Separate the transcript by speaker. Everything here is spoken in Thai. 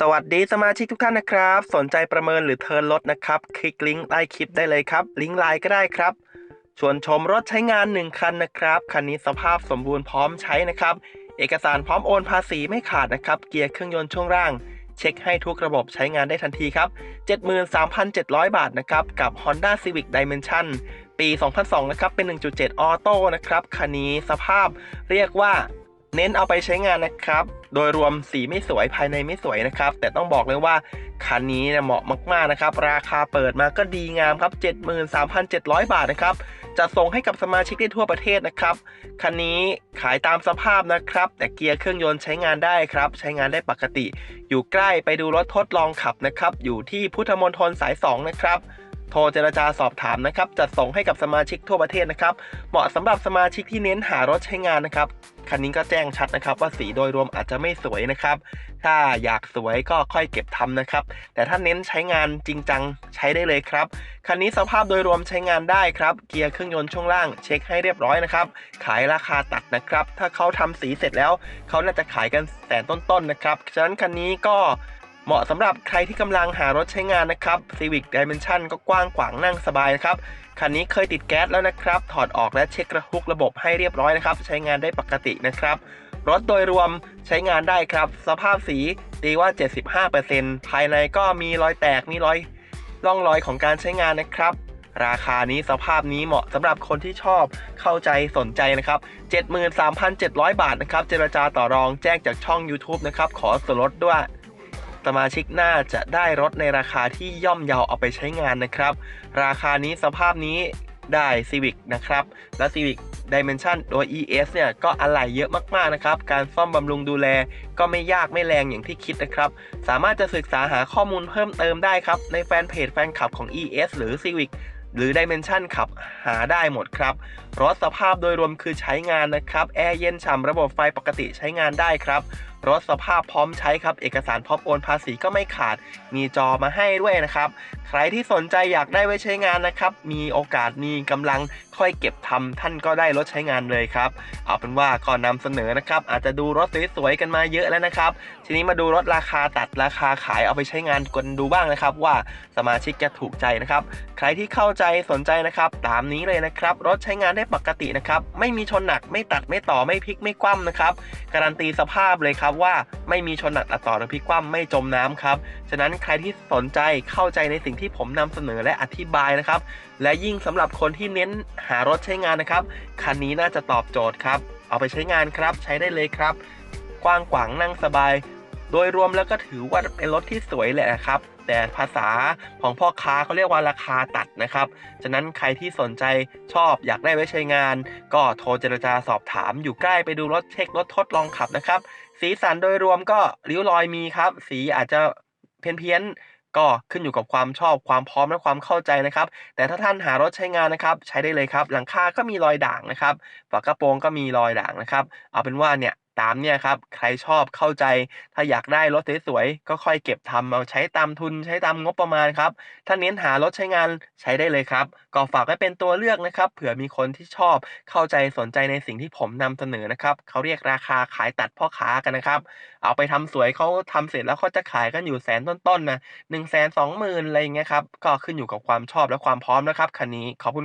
Speaker 1: สวัสดีสมาชิกทุกท่านนะครับ สนใจประเมินหรือเทิร์นรถนะครับ คลิกลิงก์ใต้คลิปได้เลยครับ ลิงก์ไลน์ก็ได้ครับ ชวนชมรถใช้งาน 1 คันนะครับ คันนี้สภาพสมบูรณ์พร้อมใช้นะครับ เอกสารพร้อมโอนภาษีไม่ขาดนะครับ เกียร์เครื่องยนต์ช่วงล่าง เช็คให้ทุกระบบใช้งานได้ทันทีครับ 73,700 บาทนะครับ กับ Honda Civic Dimension ปี 2002 นะครับ เป็น 1.7 ออโต้นะครับ คันนี้สภาพเรียกว่า เน้นเอาไปใช้งานนะครับ โดยรวมสีไม่สวยภายในไม่สวยนะครับ แต่ต้องบอกเลยว่าคันนี้เนี่ยเหมาะมากๆนะครับ ราคาเปิดมาก็ดีงามครับ 73,700 บาทนะครับจะส่งให้กับสมาชิกได้ทั่วประเทศนะครับคันนี้ขายตามสภาพนะครับ แต่เกียร์เครื่องยนต์ใช้งานได้ครับ ใช้งานได้ปกติ อยู่ใกล้ไปดูรถทดลองขับนะครับ อยู่ที่พุทธมณฑลสาย 2 นะครับโทรเจรจาสอบถามนะครับ จัดส่งให้กับสมาชิกทั่วประเทศนะครับ เหมาะสำหรับสมาชิกที่เน้นหารถใช้งานนะครับ คันนี้ก็แจ้งชัดนะครับว่าสีโดยรวมอาจจะไม่สวยนะครับ ถ้าอยากสวยก็ค่อยเก็บทำนะครับ แต่ถ้าเน้นใช้งานจริงจังใช้ได้เลยครับ คันนี้สภาพโดยรวมใช้งานได้ครับ เกียร์เครื่องยนต์ช่วงล่างเช็คให้เรียบร้อยนะครับ ขายราคาตัดนะครับ ถ้าเขาทำสีเสร็จแล้ว เขาน่าจะขายกันแสนต้นๆนะครับ ฉะนั้นคันนี้ก็ เหมาะสำหรับใครที่กำลังหารถใช้งานนะครับ Civic Dimension ก็กว้างขวางนั่งสบายนะครับ คันนี้เคยติดแก๊สแล้วนะครับ ถอดออกและเช็คระหุกระบบให้เรียบร้อยนะครับ ใช้งานได้ปกตินะครับ รถโดยรวมใช้งานได้ครับ สภาพสีตีว่า 75%ภายในก็มีรอยแตก มีรอยร่องรอยของการใช้งานนะครับ ราคานี้สภาพนี้เหมาะสำหรับคนที่ชอบเข้าใจสนใจนะครับ 73,700 บาทนะครับ เจรจาต่อรองแจ้งจากช่อง YouTube นะครับ ขอส่วนลดด้วย สมาชิกน่าจะได้รถในราคาที่ย่อมเยาเอาไปใช้งานนะครับ ราคานี้สภาพนี้ได้ Civic นะครับ และ Civic Dimension โดย ES เนี่ย ก็อะไหล่เยอะมากๆนะครับ การซ่อมบำรุงดูแลก็ไม่ยากไม่แรงอย่างที่คิดนะครับ สามารถจะศึกษาหาข้อมูลเพิ่มเติมได้ครับ ในแฟนเพจแฟนคลับของ ES หรือ Civic หรือ Dimension ขับหาได้หมดครับ รถสภาพโดยรวมคือใช้งานนะครับ แอร์เย็นฉ่ำระบบไฟปกติใช้งานได้ครับรถสภาพพร้อมใช้ครับ เอกสารพร้อมโอนภาษีก็ไม่ขาด มีจอมาให้ด้วยนะครับ ใครที่สนใจอยากได้ไว้ใช้งานนะครับ มีโอกาสมีกำลังค่อยเก็บทำท่านก็ได้รถใช้งานเลยครับ เอาเป็นว่าก็นำเสนอนะครับ อาจจะดูรถสวยๆกันมาเยอะแล้วนะครับ ทีนี้มาดูรถราคาตัดราคาขายเอาไปใช้งานกันดูบ้างนะครับ ว่าสมาชิกจะถูกใจนะครับ ใครที่เข้าใจสนใจนะครับ ตามนี้เลยนะครับ รถใช้งานได้ปกตินะครับ ไม่มีชนหนักไม่ตัดไม่ต่อไม่พลิกไม่คว่ำนะครับ การันตีสภาพเลยครับว่าไม่มีชนหนักตัดต่อหรือพลิกคว่ำไม่จมน้ำครับ ฉะนั้นใครที่สนใจเข้าใจในสิ่งที่ผมนำเสนอและอธิบายนะครับ และยิ่งสำหรับคนที่เน้นหารถใช้งานนะครับ คันนี้น่าจะตอบโจทย์ครับ เอาไปใช้งานครับ ใช้ได้เลยครับ กว้างขวางนั่งสบาย โดยรวมแล้วก็ถือว่าเป็นรถที่สวยแหละครับ แต่ภาษาของพ่อค้าเขาเรียกว่าราคาตัดนะครับ ฉะนั้นใครที่สนใจชอบอยากได้ไว้ใช้งาน ก็โทรเจรจาสอบถามอยู่ใกล้ไปดูรถเช็ครถทดลองขับนะครับ สีสันโดยรวมก็ริ้วรอยมีครับ สีอาจจะเพี้ยนๆก็ขึ้นอยู่กับความชอบความพร้อมและความเข้าใจนะครับ แต่ถ้าท่านหารถใช้งานนะครับ ใช้ได้เลยครับ หลังคาก็มีรอยด่างนะครับฝากระโปรงก็มีรอยด่างนะครับ เอาเป็นว่าเนี่ย ตามเนี่ยครับ ใครชอบเข้าใจ ถ้าอยากได้รถสวยๆก็ค่อยเก็บทำเอาใช้ตามทุนใช้ตามงบประมาณครับ ถ้าเน้นหารถใช้งานใช้ได้เลยครับ ก็ฝากไว้เป็นตัวเลือกนะครับ เผื่อมีคนที่ชอบเข้าใจสนใจในสิ่งที่ผมนำเสนอนะครับเขาเรียกราคาขายตัดพ่อค้ากันนะครับ เอาไปทำสวยเขาทำเสร็จแล้วเขาจะขายกันอยู่แสนต้นๆนะหนึ่งแสนสองหมื่นอะไรเงี้ยครับก็ขึ้นอยู่กับความชอบและความพร้อมนะครับคันนี้ขอบคุณ